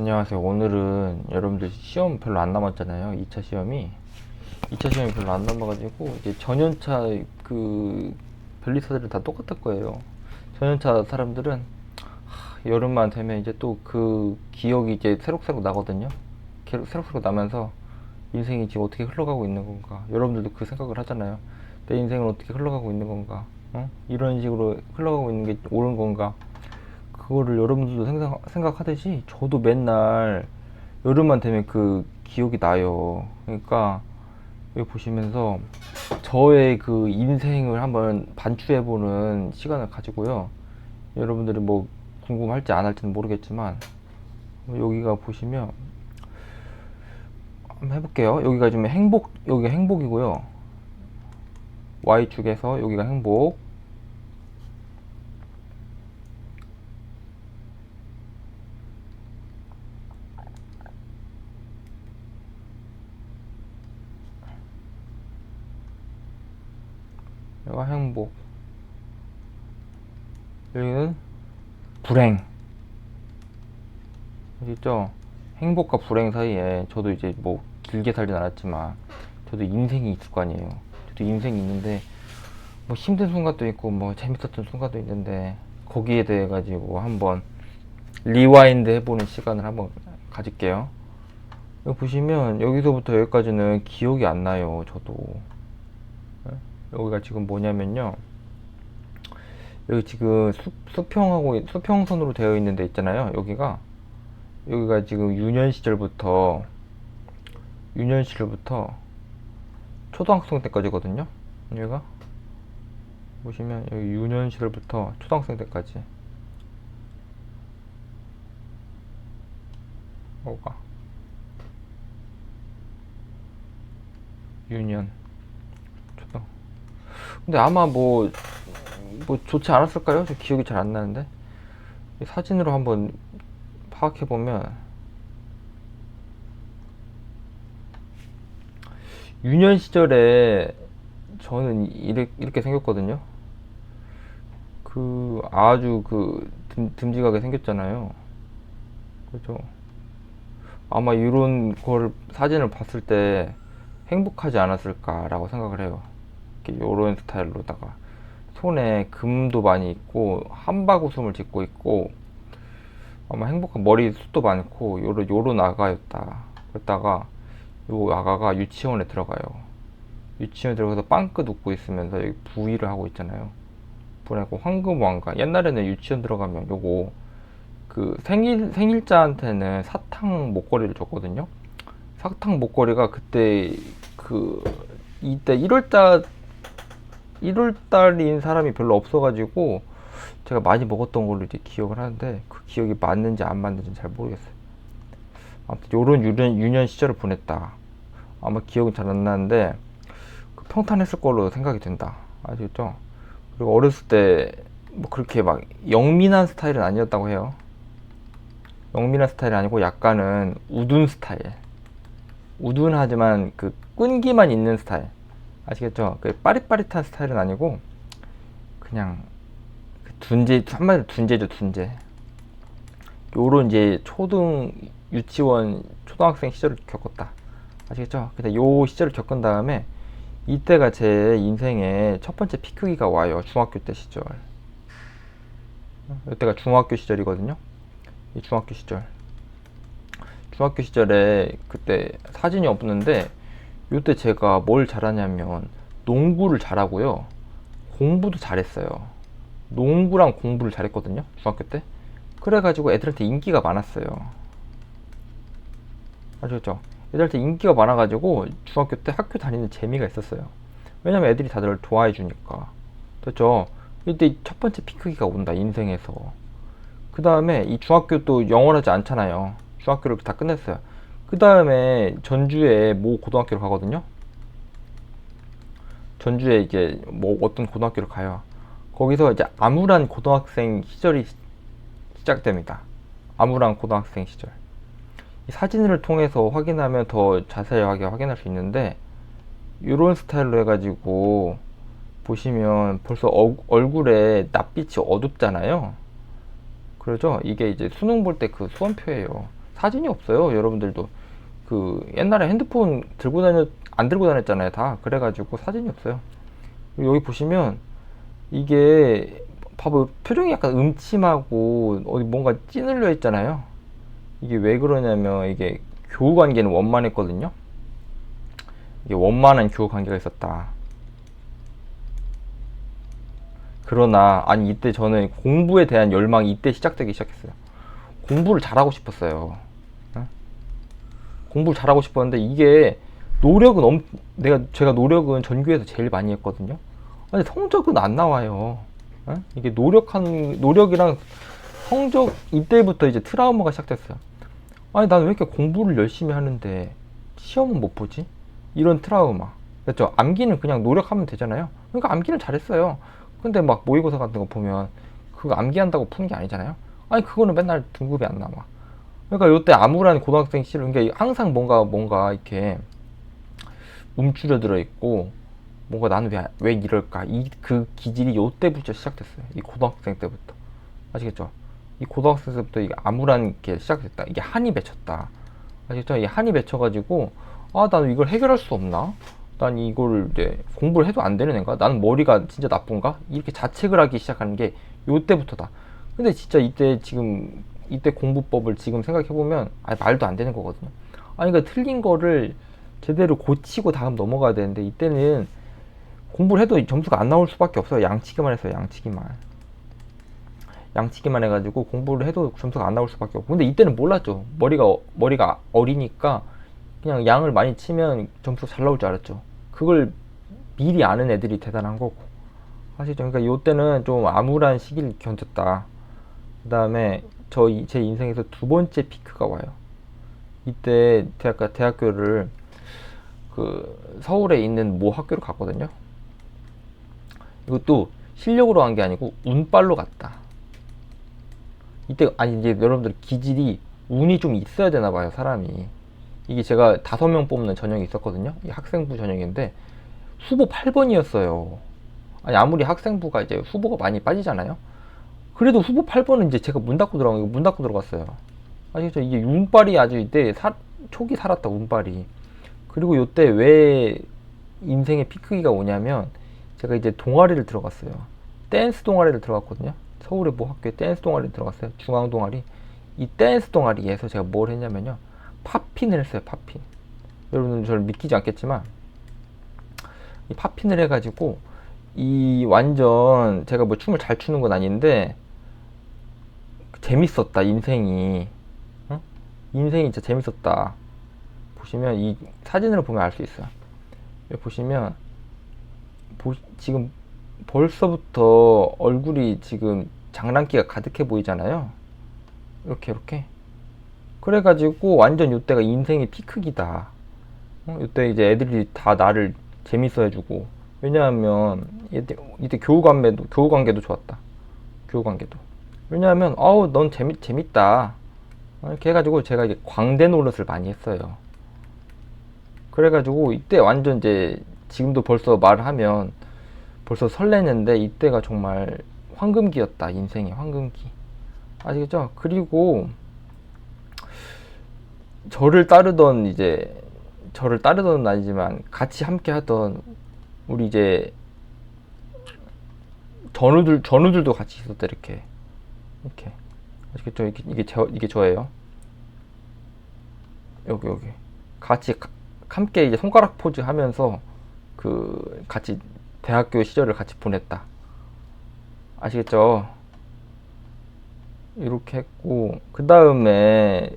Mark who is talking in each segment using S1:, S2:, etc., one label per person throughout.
S1: 안녕하세요. 오늘은 여러분들 시험 별로 안 남았잖아요. 2차 시험이. 2차 시험이 별로 안 남아가지고, 이제 전연차 그 변리사들은 다 똑같을 거예요. 전연차 사람들은 하, 여름만 되면 이제 또 그 기억이 이제 새록새록 나거든요. 게- 새록새록 나면서 인생이 지금 어떻게 흘러가고 있는 건가. 여러분들도 그 생각을 하잖아요. 내 인생은 어떻게 흘러가고 있는 건가. 어? 이런 식으로 흘러가고 있는 게 옳은 건가. 그거를 여러분들도 생각, 생각하듯이 저도 맨날 여름만 되면 그 기억이 나요. 그러니까 여기 보시면서 저의 그 인생을 한번 반추해보는 시간을 가지고요. 여러분들이 뭐 궁금할지 안 할지는 모르겠지만 여기가 보시면 한번 해볼게요. 여기가 지금 행복, 여기가 행복이고요. Y축에서 여기가 행복. 여기가 행복. 여기는 불행. 있죠? 행복과 불행 사이에 저도 이제 뭐 길게 살진 않았지만 저도 인생이 있을 거 아니에요. 저도 인생이 있는데 뭐 힘든 순간도 있고 뭐 재밌었던 순간도 있는데 거기에 대해 가지고 한번 리와인드 해보는 시간을 한번 가질게요. 여기 보시면 여기서부터 여기까지는 기억이 안 나요. 저도. 예? 여기가 지금 뭐냐면요. 여기 지금 수, 수평하고 수평선으로 되어 있는 데 있잖아요. 여기가 여기가 지금 유년 시절부터 유년 시절부터 초등학생 때까지거든요. 여기가 보시면 여기 유년 시절부터 초등학생 때까지 뭐가 유년 근데 아마 뭐 뭐 좋지 않았을까요? 저 기억이 잘 안 나는데 이 사진으로 한번 파악해 보면 유년 시절에 저는 이렇게, 이렇게 생겼거든요. 그 아주 그 듬, 듬직하게 생겼잖아요. 그죠? 아마 이런 걸 사진을 봤을 때 행복하지 않았을까라고 생각을 해요. 이렇게 요런 스타일로다가 손에 금도 많이 있고 한바구음을 짓고 있고 아마 행복한 머리 숱도 많고 요런 요런 아가였다. 그랬다가 요 아가가 유치원에 들어가요. 유치원에 들어가서 빵끝 웃고 있으면서 여기 부위를 하고 있잖아요. 보내고 황금 왕가. 옛날에는 유치원 들어가면 요거 그 생일 생일자한테는 사탕 목걸이를 줬거든요. 사탕 목걸이가 그때 그 이때 1월달 1월달인 사람이 별로 없어가지고 제가 많이 먹었던 걸로 이제 기억을 하는데 그 기억이 맞는지 안 맞는지 잘 모르겠어요. 아무튼 요런 유년, 유년 시절을 보냈다. 아마 기억은 잘 안 나는데 그 평탄했을 걸로 생각이 된다. 아시겠죠? 그리고 어렸을 때 뭐 그렇게 막 영민한 스타일은 아니었다고 해요. 영민한 스타일이 아니고 약간은 우둔 스타일. 우둔하지만 그 끈기만 있는 스타일. 아시겠죠? 그 빠릿빠릿한 스타일은 아니고 그냥 그 둔재 한마디로 둔재죠 둔재. 요런 이제 초등 유치원 초등학생 시절을 겪었다. 아시겠죠? 근데 요 시절을 겪은 다음에 이때가 제 인생의 첫 번째 피크기가 와요. 중학교 때 시절. 이때가 중학교 시절이거든요. 이 중학교 시절. 중학교 시절에 그때 사진이 없는데 요때 제가 뭘 잘하냐면 농구를 잘하고요. 공부도 잘했어요. 농구랑 공부를 잘했거든요. 중학교 때. 그래가지고 애들한테 인기가 많았어요. 아시겠죠? 애들한테 인기가 많아가지고 중학교 때 학교 다니는 재미가 있었어요. 왜냐면 애들이 다들 좋아해 주니까. 됐죠? 이때 첫 번째 피크기가 온다, 인생에서. 그 다음에 이 중학교 또 영원하지 않잖아요. 중학교를 다 끝냈어요. 그 다음에 전주에 모 고등학교를 가거든요. 전주에 이제 뭐 어떤 고등학교를 가요. 거기서 이제 암울한 고등학생 시절이 시- 시작됩니다. 암울한 고등학생 시절. 이 사진을 통해서 확인하면 더 자세하게 확인할 수 있는데 이런 스타일로 해가지고 보시면 벌써 어- 얼굴에 낯빛이 어둡잖아요. 그러죠? 이게 이제 수능 볼 때 그 수험표예요. 사진이 없어요. 여러분들도 그 옛날에 핸드폰 들고 다녔 안 들고 다녔잖아요. 다 그래가지고 사진이 없어요. 여기 보시면 이게 봐봐 표정이 약간 음침하고 어디 뭔가 찌눌려 있잖아요. 이게 왜 그러냐면 이게 교우 관계는 원만했거든요. 이게 원만한 교우 관계가 있었다. 그러나 아니 이때 저는 공부에 대한 열망이 이때 시작되기 시작했어요. 공부를 잘하고 싶었어요. 어? 공부를 잘하고 싶었는데 이게 노력은 엄 내가 제가 노력은 전교에서 제일 많이 했거든요. 아니 성적은 안 나와요. 어? 이게 노력한 노력이랑 성적 이때부터 이제 트라우마가 시작됐어요. 아니 나는 왜 이렇게 공부를 열심히 하는데 시험은 못 보지? 이런 트라우마. 그렇죠? 암기는 그냥 노력하면 되잖아요. 그러니까 암기는 잘했어요. 근데 막 모의고사 같은 거 보면 그거 암기한다고 푸는 게 아니잖아요. 아니 그거는 맨날 등급이 안 남아. 그러니까 요때 암울한 고등학생 시절 그러니까 항상 뭔가 뭔가 이렇게 움츠려 들어 있고 뭔가 나는 왜, 왜 이럴까 이 그 기질이 요때부터 시작됐어요. 이 고등학생 때부터 아시겠죠? 이 고등학생 때부터 이게 암울한 게 시작됐다. 이게 한이 맺혔다. 아시겠죠? 이 한이 맺혀가지고 아 나는 이걸 해결할 수 없나? 난 이걸 이제 공부를 해도 안 되는 애인가? 나는 머리가 진짜 나쁜가? 이렇게 자책을 하기 시작하는 게 요때부터다. 근데 진짜 이때 지금 이때 공부법을 지금 생각해 보면 아 말도 안 되는 거거든요. 아니 그러니까 틀린 거를 제대로 고치고 다음 넘어가야 되는데 이때는 공부를 해도 점수가 안 나올 수밖에 없어요. 양치기만 해서 양치기만. 양치기만 해가지고 공부를 해도 점수가 안 나올 수밖에 없고. 근데 이때는 몰랐죠. 머리가 머리가 어리니까 그냥 양을 많이 치면 점수 잘 나올 줄 알았죠. 그걸 미리 아는 애들이 대단한 거고. 아시죠? 그러니까 요때는 좀 암울한 시기를 견뎠다. 그 다음에 저 제 인생에서 두 번째 피크가 와요. 이때 대학 대학교를 그 서울에 있는 모 학교를 갔거든요. 이것도 실력으로 간 게 아니고 운빨로 갔다. 이때 아니 이제 여러분들 기질이 운이 좀 있어야 되나 봐요 사람이. 이게 제가 다섯 명 뽑는 전형이 있었거든요. 이 학생부 전형인데 후보 8번이었어요. 아니 아무리 학생부가 이제 후보가 많이 빠지잖아요. 그래도 후보 8번은 이제 제가 문 닫고 들어간 거문 닫고 들어갔어요. 아시죠? 이게 운빨이 아주 이때 사, 초기 살았다 운빨이. 그리고 요때 왜 인생의 피크기가 오냐면 제가 이제 동아리를 들어갔어요. 댄스 동아리를 들어갔거든요. 서울의 모 학교에 댄스 동아리를 들어갔어요. 중앙 동아리. 이 댄스 동아리에서 제가 뭘 했냐면요. 팝핀을 했어요. 팝핀. 여러분들 저를 믿기지 않겠지만 이 팝핀을 해가지고 이 완전 제가 뭐 춤을 잘 추는 건 아닌데 재밌었다 인생이. 어? 인생이 진짜 재밌었다. 보시면 이 사진으로 보면 알 수 있어요. 보시면 보, 지금 벌써부터 얼굴이 지금 장난기가 가득해 보이잖아요. 이렇게 이렇게. 그래가지고 완전 이때가 인생의 피크기다. 어? 이때 이제 애들이 다 나를 재밌어 해주고. 왜냐하면 이때, 이때 교우 관계도 교우 관계도 좋았다. 교우 관계도 왜냐하면 어우 넌 재밌 재밌다. 이렇게 해가지고 제가 이제 광대 노릇을 많이 했어요. 그래가지고 이때 완전 이제 지금도 벌써 말하면 벌써 설레는데 이때가 정말 황금기였다 인생의 황금기. 아시겠죠? 그리고 저를 따르던 이제 저를 따르던 아니지만 같이 함께 하던 우리 이제 전우들 전우들도 같이 있었다 이렇게 이렇게 아시겠죠? 이게 이게 저 이게 저예요. 여기 여기 같이 가, 함께 이제 손가락 포즈 하면서 그 같이 대학교 시절을 같이 보냈다. 아시겠죠? 이렇게 했고 그 다음에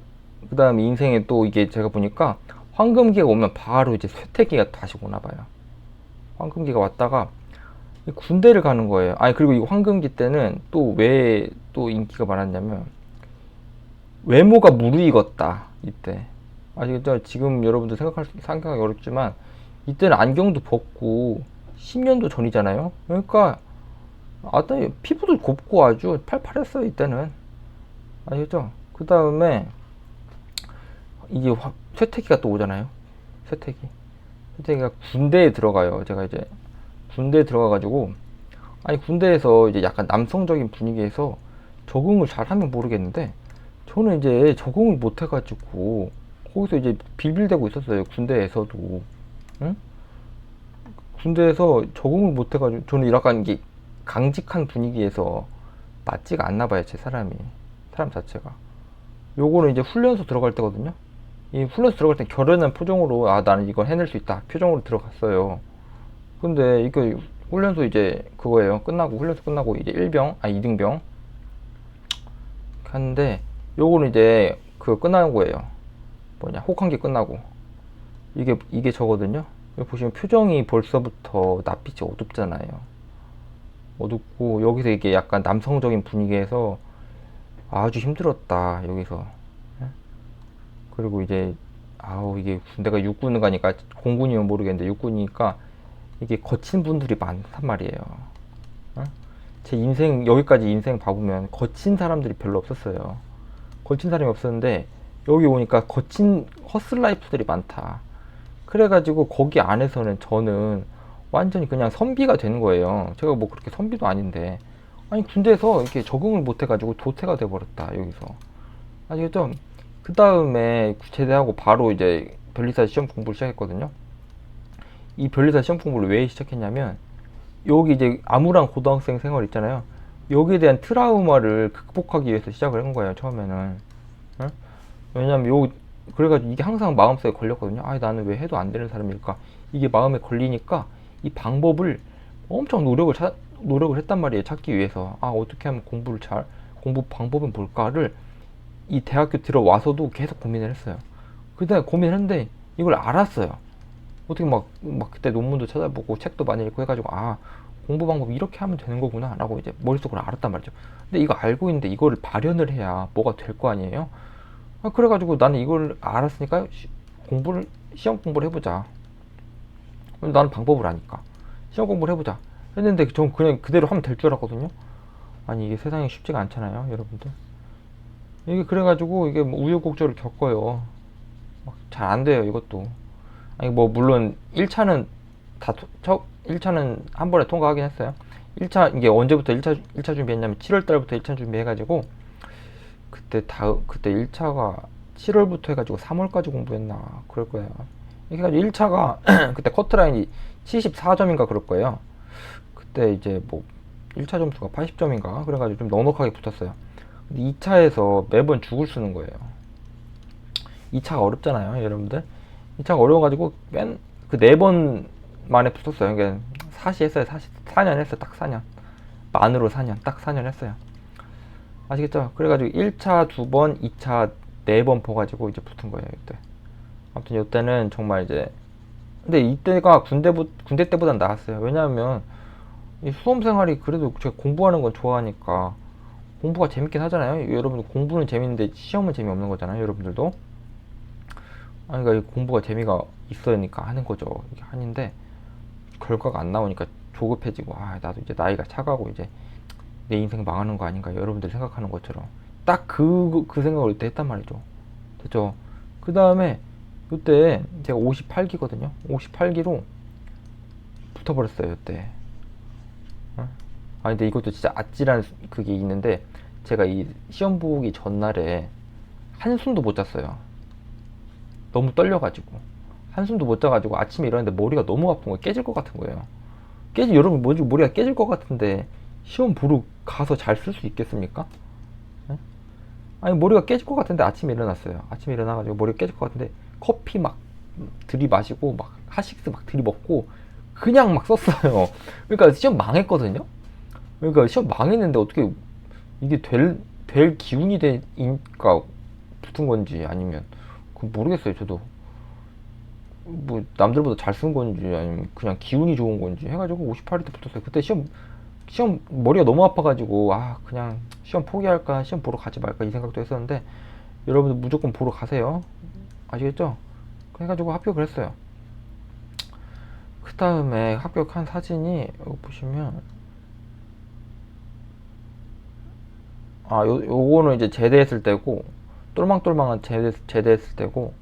S1: 그 다음에 인생에 또 이게 제가 보니까 황금기가 오면 바로 이제 쇠퇴기가 다시 오나 봐요. 황금기가 왔다가 군대를 가는 거예요. 아니 그리고 이 황금기 때는 또왜또 인기가 많았냐면 외모가 무르익었다 이때 아시겠죠? 지금 여러분들 생각할 수, 생각하기 어렵지만 이때는 안경도 벗고 10년도 전이잖아요. 그러니까 아따 피부도 곱고 아주 팔팔했어요 이때는 아시겠죠? 그 다음에 이게 화, 쇠퇴기가 또 오잖아요. 쇠퇴기. 쇠퇴기가 군대에 들어가요. 제가 이제 군대에 들어가가지고 아니 군대에서 이제 약간 남성적인 분위기에서 적응을 잘 하면 모르겠는데 저는 이제 적응을 못 해가지고 거기서 이제 빌빌대고 있었어요. 군대에서도. 응? 군대에서 적응을 못 해가지고 저는 약간 이게 강직한 분위기에서 맞지가 않나 봐요. 제 사람이. 사람 자체가. 요거는 이제 훈련소 들어갈 때거든요. 이 훈련소 들어갈 때 결연한 표정으로 아 나는 이걸 해낼 수 있다. 표정으로 들어갔어요. 근데 이거 훈련소 이제 그거예요. 끝나고 훈련소 끝나고 이제 1병, 아 2등병 하는데 요거는 이제 그 끝나는 거예요. 뭐냐 혹한기 끝나고 이게 이게 저거든요. 여기 보시면 표정이 벌써부터 낯빛이 어둡잖아요. 어둡고 여기서 이게 약간 남성적인 분위기에서 아주 힘들었다 여기서 예? 그리고 이제 아우 이게 군대가 육군을 가니까 공군이면 모르겠는데 육군이니까 이게 거친 분들이 많단 말이에요. 어? 제 인생 여기까지 인생 봐보면 거친 사람들이 별로 없었어요. 거친 사람이 없었는데 여기 오니까 거친 허슬 라이프들이 많다. 그래가지고 거기 안에서는 저는 완전히 그냥 선비가 되는 거예요. 제가 뭐 그렇게 선비도 아닌데 아니 군대에서 이렇게 적응을 못 해가지고 도태가 돼 버렸다 여기서 아시겠죠? 그 다음에 제대하고 바로 이제 변리사 시험 공부를 시작했거든요. 이 변리사 시험 공부를 왜 시작했냐면 여기 이제 암울한 고등학생 생활 있잖아요. 여기에 대한 트라우마를 극복하기 위해서 시작을 한 거예요 처음에는. 응? 왜냐면 요 그래가지고 이게 항상 마음속에 걸렸거든요. 아 나는 왜 해도 안 되는 사람일까? 이게 마음에 걸리니까 이 방법을 엄청 노력을 찾 노력을 했단 말이에요. 찾기 위해서. 아 어떻게 하면 공부를 잘 공부 방법은 뭘까를 이 대학교 들어와서도 계속 고민을 했어요. 그때 고민했는데 이걸 알았어요. 어떻게 막, 막 그때 논문도 찾아보고 책도 많이 읽고 해가지고 아 공부 방법 이렇게 하면 되는 거구나 라고 이제 머릿속으로 알았단 말이죠. 근데 이거 알고 있는데 이거를 발현을 해야 뭐가 될 거 아니에요? 아, 그래가지고 나는 이걸 알았으니까 시- 공부를 시험 공부를 해보자. 나는 방법을 아니까 시험 공부를 해보자. 했는데 전 그냥 그대로 하면 될 줄 알았거든요. 아니 이게 세상에 쉽지가 않잖아요, 여러분들. 이게 그래가지고 이게 뭐 우여곡절을 겪어요. 잘 안 돼요, 이것도. 아니 뭐 물론 1차는 다 토- 첫 1차는 한 번에 통과하긴 했어요. 1차 이게 언제부터 1차 1차 준비했냐면 7월 달부터 1차 준비해 가지고 그때 다 그때 1차가 7월부터 해 가지고 3월까지 공부했나 그럴 거예요. 이렇게 가지고 1차가 그때 커트라인이 74점인가 그럴 거예요. 그때 이제 뭐 1차 점수가 80점인가 그래 가지고 좀 넉넉하게 붙었어요. 근데 2차에서 매번 죽을 쓰는 거예요. 2차가 어렵잖아요, 여러분들. 2차가 어려워가지고 맨 그 네 번 만에 붙었어요. 그러니까 사시 했어요. 사시 4년 했어요. 딱 4년. 만으로 4년. 딱 4년 했어요. 아시겠죠? 그래가지고 1차 두 번, 2차 네 번 보가지고 이제 붙은 거예요. 이때. 아무튼 이때는 정말 이제 근데 이때가 군대 군대 때보단 나았어요. 왜냐하면 이 수험 생활이 그래도 제가 공부하는 건 좋아하니까 공부가 재밌긴 하잖아요. 여러분 공부는 재밌는데 시험은 재미없는 거잖아요. 여러분들도. 아니, 그러니까 이 공부가 재미가 있으니까 하는 거죠. 이게 하는데 결과가 안 나오니까 조급해지고 아 나도 이제 나이가 차가고 이제 내 인생 망하는 거 아닌가 여러분들 생각하는 것처럼 딱 그 그 생각을 그때 했단 말이죠. 됐죠? 그 다음에 그때 제가 58기거든요. 58기로 붙어버렸어요. 그때. 어? 아 근데 이것도 진짜 아찔한 그게 있는데 제가 이 시험 보기 전날에 한숨도 못 잤어요. 너무 떨려가지고 한숨도 못 자가지고 아침에 일어났는데 머리가 너무 아픈 거예요. 깨질 것 같은 거예요. 깨지 여러분 뭐지 머리가 깨질 것 같은데 시험 보러 가서 잘 쓸 수 있겠습니까? 예? 아니 머리가 깨질 것 같은데 아침에 일어났어요. 아침에 일어나가지고 머리가 깨질 것 같은데 커피 막 들이마시고 막 하식스 막 들이먹고 그냥 막 썼어요. 그러니까 시험 망했거든요. 그러니까 시험 망했는데 어떻게 이게 될, 될 기운이 되니까 붙은 건지 아니면 그 모르겠어요. 저도 뭐 남들보다 잘 쓴 건지 아니면 그냥 기운이 좋은 건지 해가지고 58일 때 붙었어요. 그때 시험 시험 머리가 너무 아파가지고 아 그냥 시험 포기할까 시험 보러 가지 말까 이 생각도 했었는데 여러분들 무조건 보러 가세요. 아시겠죠? 해가지고 합격을 했어요. 그 다음에 합격한 사진이 여기 보시면 아 요, 요거는 이제 제대했을 때고 똘망똘망한 제대, 제대했을 때고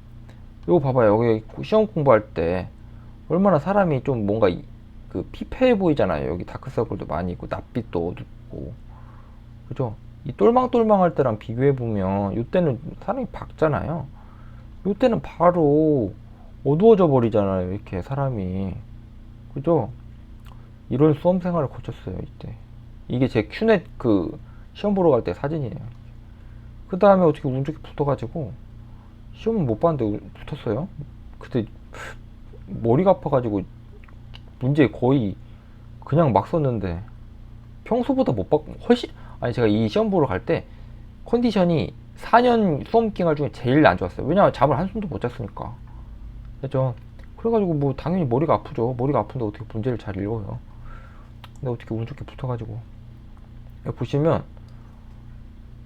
S1: 요거 봐봐요 여기 시험 공부할 때 얼마나 사람이 좀 뭔가 이- 그 피폐해 보이잖아요 여기 다크서클도 많이 있고 낯빛도 어둡고 그죠 이 똘망똘망할 때랑 비교해 보면 이때는 사람이 밝잖아요. 이때는 바로 어두워져 버리잖아요. 이렇게 사람이 그죠? 이런 수험 생활을 거쳤어요 이때. 이게 제 큐넷 그 시험 보러 갈 때 사진이에요. 그 다음에 어떻게 운 좋게 붙어가지고 시험은 못 봤는데 우- 붙었어요. 그때 머리가 아파가지고 문제 거의 그냥 막 썼는데 평소보다 못 받고 훨씬 아니 제가 이 시험 보러 갈 때 컨디션이 4년 수험 기간 중에 제일 안 좋았어요. 왜냐면 잠을 한숨도 못 잤으니까. 그죠? 그래가지고 뭐 당연히 머리가 아프죠. 머리가 아픈데 어떻게 문제를 잘 읽어요. 근데 어떻게 운 좋게 붙어가지고 보시면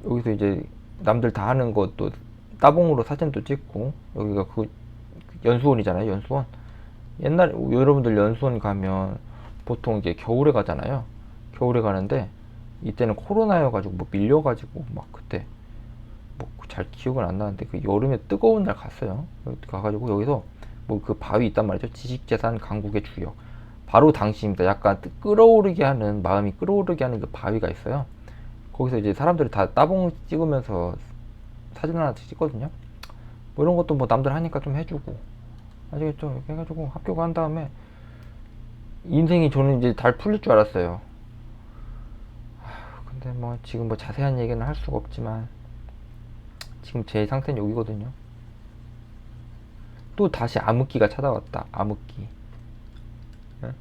S1: 여기서 이제 남들 다 하는 것도 따봉으로 사진도 찍고 여기가 그 연수원이잖아요. 연수원. 옛날에 여러분들 연수원 가면 보통 이제 겨울에 가잖아요. 겨울에 가는데 이때는 코로나여가지고 뭐 밀려가지고 막 그때 뭐 잘 기억은 안 나는데 그 여름에 뜨거운 날 갔어요. 가가지고 여기서 뭐 그 바위 있단 말이죠. 지식재산 강국의 주역. 바로 당시입니다. 약간 뜨- 끌어오르게 하는 마음이 끌어오르게 하는 그 바위가 있어요. 거기서 이제 사람들이 다 따봉 찍으면서 사진 하나 찍거든요. 뭐 이런 것도 뭐 남들 하니까 좀 해주고 아시겠죠? 이렇게 해가지고 간 다음에 인생이 저는 이제 잘 풀릴 줄 알았어요. 하, 근데 뭐 지금 뭐 자세한 얘기는 할 수가 없지만 지금 제 상태는 여기거든요. 또 다시 암흑기가 찾아왔다. 암흑기. 예?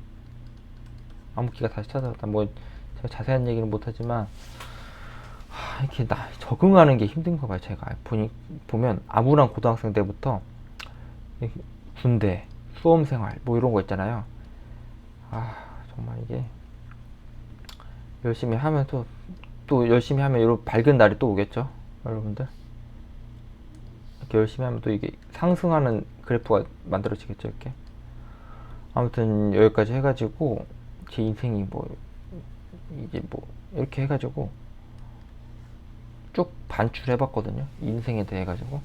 S1: 암흑기가 다시 찾아왔다. 뭐 제가 자세한 얘기는 못하지만 하, 이렇게 나 적응하는 게 힘든 거 봐요. 제가 보니 보면 아무런 고등학생 때부터 군대, 수험 생활 뭐 이런 거 있잖아요. 아 정말 이게 열심히 하면 또 또 열심히 하면 이런 밝은 날이 또 오겠죠, 여러분들. 이렇게 열심히 하면 또 이게 상승하는 그래프가 만들어지겠죠, 이렇게. 아무튼 여기까지 해가지고 제 인생이 뭐 이제 뭐 이렇게 해가지고 쭉 반출해 봤거든요. 인생에 대해 가지고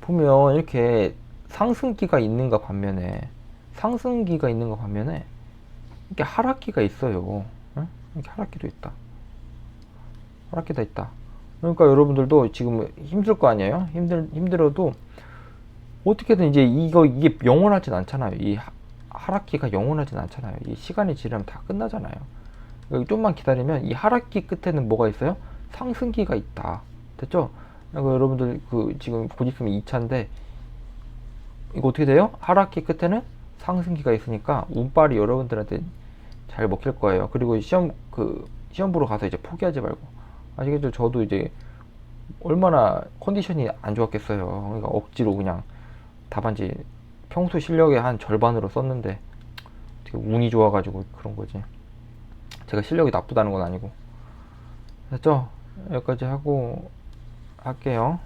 S1: 보면 이렇게 상승기가 있는가 반면에 상승기가 있는가 반면에 이렇게 하락기가 있어요. 응? 이렇게 하락기도 있다. 하락기도 있다. 그러니까 여러분들도 지금 힘들 거 아니에요? 힘들 힘들어도 어떻게든 이제 이거 이게 영원하진 않잖아요. 이 하- 하락기가 영원하진 않잖아요. 이 시간이 지나면 다 끝나잖아요. 좀만 기다리면 이 하락기 끝에는 뭐가 있어요? 상승기가 있다. 됐죠? 그러니까 여러분들 그 지금 곧 있으면 2차인데 이거 어떻게 돼요? 하락기 끝에는 상승기가 있으니까 운빨이 여러분들한테 잘 먹힐 거예요. 그리고 시험 그 시험 보러 가서 이제 포기하지 말고 아시겠죠? 저도 이제 얼마나 컨디션이 안 좋았겠어요. 그러니까 억지로 그냥 답안지 평소 실력의 한 절반으로 썼는데 되게 운이 좋아가지고 그런 거지. 제가 실력이 나쁘다는 건 아니고. 됐죠? 여기까지 하고 할게요.